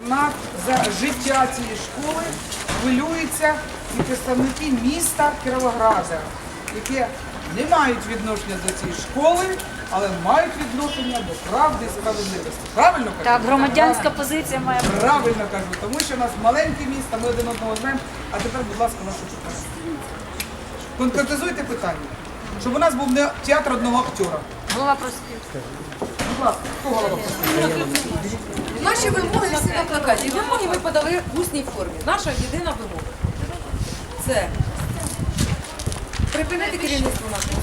Над за життя цієї школи хвилюються і представники міста Кіровограда, які не мають відношення до цієї школи, але мають відношення до правди і справедливості. Правильно кажу? Так, громадянська позиція має бути. Правильно кажу, тому що у нас маленьке місто, ми один одного знаємо. А тепер, будь ласка, ваше питання. Конкретизуйте питання, щоб у нас був не театр одного актера. Голова проспілки. Будь ласка, хто голова? Наші вимоги всі на плакаті. Вимоги ми подали в усній формі. Наша єдина вимога. Це припинити керівництво нашого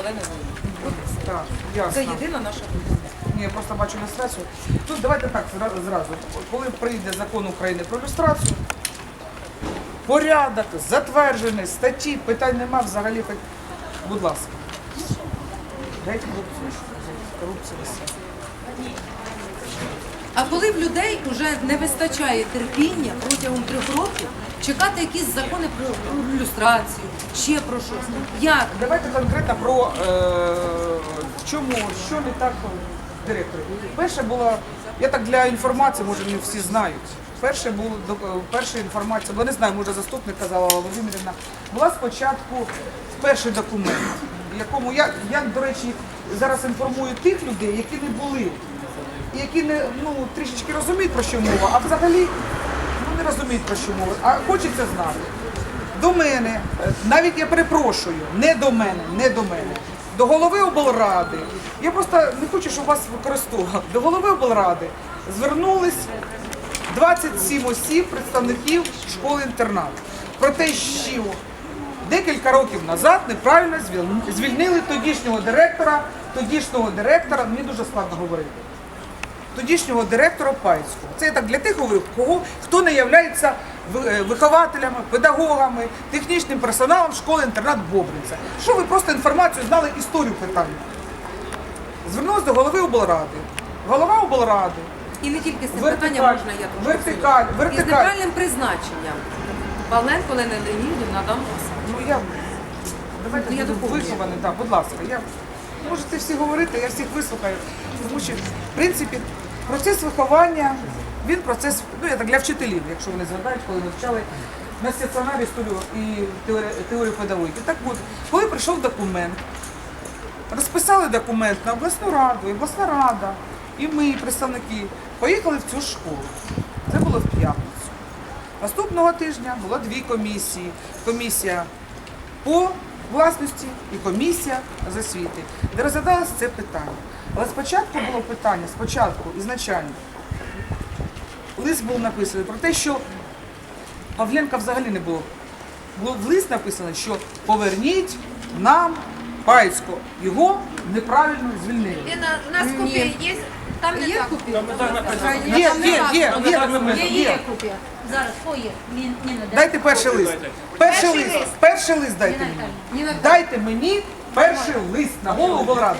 Олени Володимирівни. Це ясно. єдина наша вимога. Ні, я просто бачу люстрацію. Тут давайте так зра- зразу. Коли прийде закон України про люстрацію, порядок затверджений, статті, питань нема взагалі. пи- Будь ласка. Дайте корупцію. Корупція. А коли в людей вже не вистачає терпіння протягом трьох років чекати якісь закони про, ілюстрацію, ще про щось. Як? Давайте конкретно про е, чому, що не так директорі. Перше було, я так для інформації, може не всі знають. Перше було док- перша інформація, бо не знаю, може заступник казала Володимирівна, була спочатку перший документ, в якому я, я, до речі, зараз інформую тих людей, які не були, які не ну, трішечки розуміють про що мова, а взагалі ну, не розуміють про що мова, а хочеться знати. До мене, навіть я перепрошую, не до мене, не до мене. До голови облради. Я просто не хочу, щоб вас використовували. До голови облради звернулись 27 осіб, представників школи-інтернат. Про те, що декілька років назад неправильно звільнили тодішнього директора, тодішнього директора, мені дуже складно говорити тодішнього директора Пайського. Це я так для тих говорю, кого хто не є вихователями, педагогами, технічним персоналом школи-інтернат Бобринця. Що ви просто інформацію знали історію питання? Звернулися до голови облради. Голова облради. І не тільки з цим питанням можна я трошки вертикаль, вертикаль. Із неправильним призначенням. Павленко Олена Леонідівна дам Ну я давайте Ну, я вихований, так, будь ласка. Я можете всі говорити, я всіх вислухаю. Тому що, в принципі, процес виховання, він процес, ну я так для вчителів, якщо вони згадають, коли вивчали на стаціонарі історію і теорію, теорію педагогіки. Так от, коли прийшов документ, розписали документ на обласну раду, і обласна рада, і ми, представники, поїхали в цю школу. Це було в п'ятницю. Наступного тижня було дві комісії. Комісія по власності і комісія з освіти, де розглядалось це питання. Але спочатку було питання, спочатку, ізначально, лист був написаний про те, що Павленка взагалі не було. Було в лист написано, що поверніть нам Пайсько. Його неправильно звільнили. У нас копия есть? Там не Є так. Є, є, є, є, Є, є. є копія. Зараз, хто є? Ні, Ніна, дай. Дайте перший лист. Перший лист. Перший лист дайте мені. Дайте мені перший лист на голову облради.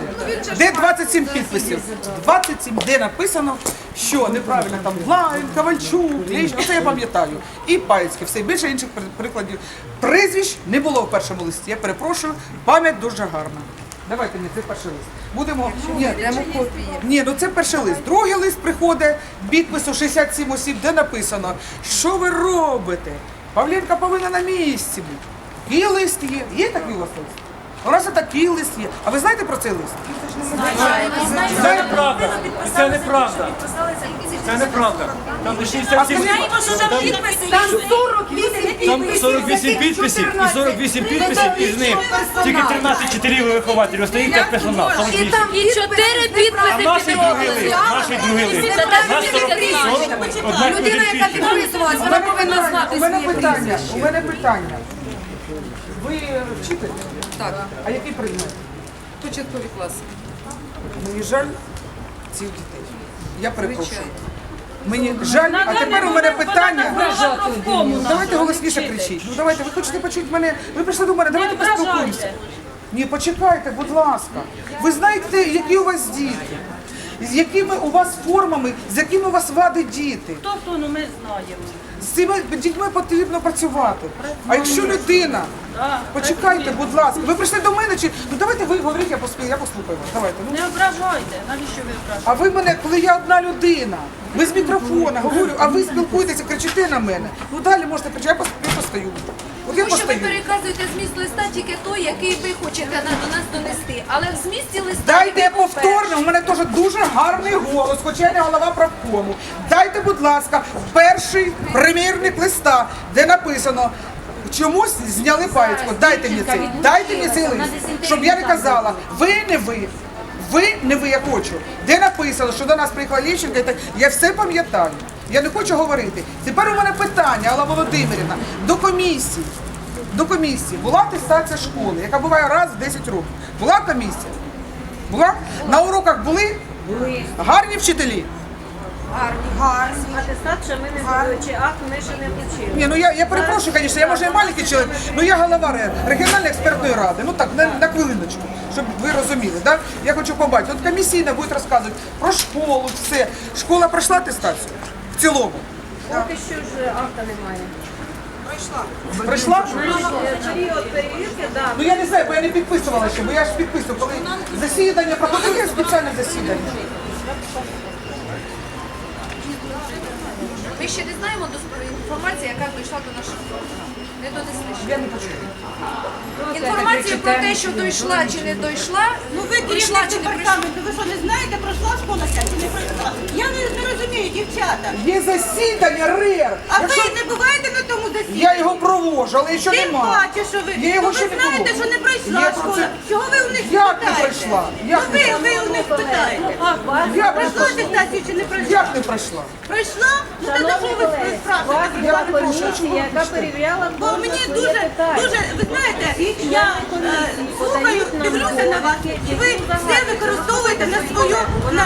Де 27 підписів? 27, де написано, що неправильно там Лайн, Ковальчук, Ліч, оце я пам'ятаю. І Паїцький, все більше інших при- прикладів. Прізвищ не було в першому листі. Я перепрошую, пам'ять дуже гарна. Давайте мені це перший лист. Будемо. Ні, ні, ну це перший лист. Другий лист приходить підпису 67 осіб, де написано, що ви робите? Павлінка повинна на місці бути. І лист є? Є такий у вас лист? У нас такий лист є. А ви знаєте про цей лист? Це неправда. Це неправда. Це неправда. Там А 67 скажіть, Там 48 підписів і 48 підписів із них. Тільки 13 вчителів і вихователів. Остають як персонал. І чотири підписи Наші другий лист. Наші другий лист. Нас тільки 40 знаєте. 40 Людина, яка підпис. у вона мене повинна питання, знати у мене питання, у мене питання. Ви вчитель? Так, А який предмет? початкові класи. Мені жаль цих дітей. Я перепрошую. Звичайно. Мені жаль, а тепер у мене питання. Ну, Давайте голосніше кричіть. Ну давайте, ви хочете почути мене. Ви прийшли до мене, давайте поспілкуємося. Ні, почекайте, будь ласка. Ви знаєте, які у вас діти? З якими у вас формами, з якими у вас вади діти? Хто хто, ну ми знаємо. З цими дітьми потрібно працювати. А якщо людина, почекайте, будь ласка, ви прийшли до мене чи ну давайте ви говорите, я поспію, я послухаю вас. Давайте. Ну Не ображайте. Навіщо ви ображаєте? а ви мене, коли я одна людина, без мікрофона, говорю, а ви спілкуєтеся, кричите на мене. Ну далі можете кричати, я пос- я постою. Тому що ви переказуєте зміст листа тільки той, який ви хочете на- до нас донести. Але в змісті листа Дайте я який повторно, у мене теж дуже гарний голос, хоча я не голова правкому. Дайте, будь ласка, перший примірник листа, де написано. Чомусь зняли паєцьку. Дайте мені цей, дайте мені цей лист, щоб я не казала, ви не ви. Ви не ви, я хочу. Де написано, що до нас приїхала Лівченка, і так я все пам'ятаю. Я не хочу говорити. Тепер у мене питання, Алла Володимирівна, до комісії. До комісії була атестація школи, яка буває раз в 10 років. Була комісія? Була? На уроках були? Були. Гарні вчителі? Атестат ще ми не зробили, чи акт ми ще не включили. Ні, ну я, я перепрошую, звісно, я може і маленький чоловік, але я голова ре- регіональної експертної ради. Ну так, на, на хвилиночку, щоб ви розуміли. Да? Я хочу побачити. От комісійна буде розказувати про школу, все. Школа пройшла атестацію в цілому. Поки що ж авто немає. Прийшла? Період перевірки, так. Ну я не знаю, бо я не підписувала ще, бо я ж підписував, коли засідання проходили спеціальне засідання. Ми ще не знаємо інформації, яка прийшла до нашого не донесли. ще. Не почула. Інформація про те, що дійшла чи не дійшла, Ну ви прийшла чи не прийшла. ви що не знаєте, пройшла школа ця чи не пройшла? Я не, не розумію, дівчата. Є засідання РЕР. А Якщо- ви не буваєте на тому засіданні? Я його провожу, але ще Тим нема. паче, що ви, Я його то ще ви не знаєте, проводжу. що не пройшла Я про школа. це- Чого ви у них Як не пройшла? Як ну не ви, ви у них питаєте. Не Пройшла пройшла. чи не пройшла? Як не пройшла? Пройшла? Ну то до що ви спрашуєте? Я не прошу, яка перевіряла Бо мені дуже, дуже, ви знаєте, я е, слухаю, дивлюся на вас, і ви все використовуєте на свою, на,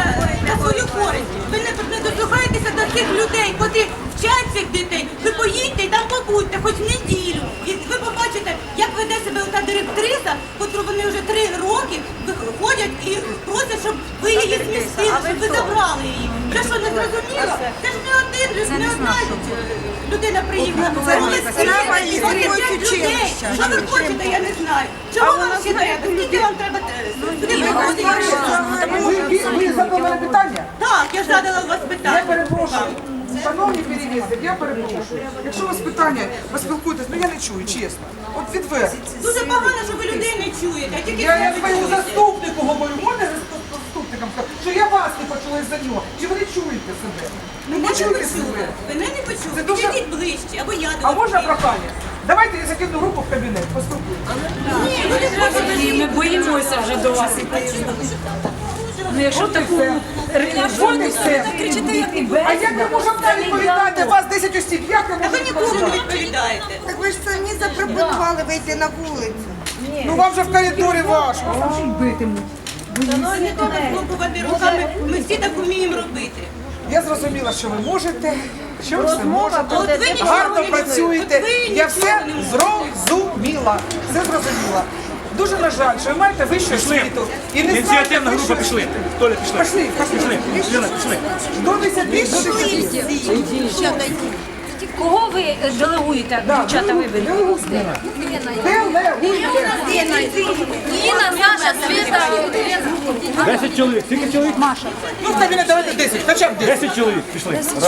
на свою користь. Ви не, не дослухаєтеся до цих людей, котрі вчать цих дітей. Ви поїдьте і там побудьте, хоч неділю. І ви побачите, як веде себе та директриса, котру вони вже три роки виходять і просять, щоб ви її змістили, щоб ви забрали її. Це що, не зрозуміло? Це ж не один, не одна людина приїхала. Це людей. Що ви хочете, я не знаю. Чого вам ще треба? Скільки вам треба е, сюди? Ви, задали питання? Так, я задала у вас Я питання. перепрошую. Шановні перевізник, я перепрошую. Якщо у вас питання, ви спілкуєтесь, ну я не чую, чесно. От відверто. Дуже погано, що ви людей не чуєте, а тільки Я, я своєму заступнику говорю, можна заступникам сказати, що я вас не почула із-за нього. Чи ви не чуєте себе? Мене Ви не чуєте почули. себе? Мене не почули. Дуже- Підійдіть ближче, або я до А вас можна підійду. прохання? Давайте я закину групу в кабінет, поспілкуйтесь. Ні, ви не хочете. Ми боїмося вже до вас. Ну якщо таку От і все. А як я можу вам відповідати? Вас 10 осіб, як нікому не відповідати? відповідаєте. Так ви ж самі запропонували вийти на вулицю. Ну вам же в коридорі важко. Шановні колеги, хлопувати руками, ми всі так вміємо робити. Я зрозуміла, що ви можете, що ви все можете. От ви нічого Гарно не працюєте. От ви Я нічого все не зрозуміла. Все зрозуміла. Дуже на жаль, що ви маєте вищу освіту. І не знаєте Ініціативна група вищої- пішли. Толя, пішли. Пішли, пішли. Ліна, пішли. До 10 до 10. кого ви е, делегуєте, дівчата виберіть? Ніна, Саша, Світа, 10 чоловік. Скільки чоловік? Ну, в кабінет давайте 10, хоча б 10. 10 чоловік пішли. Раз.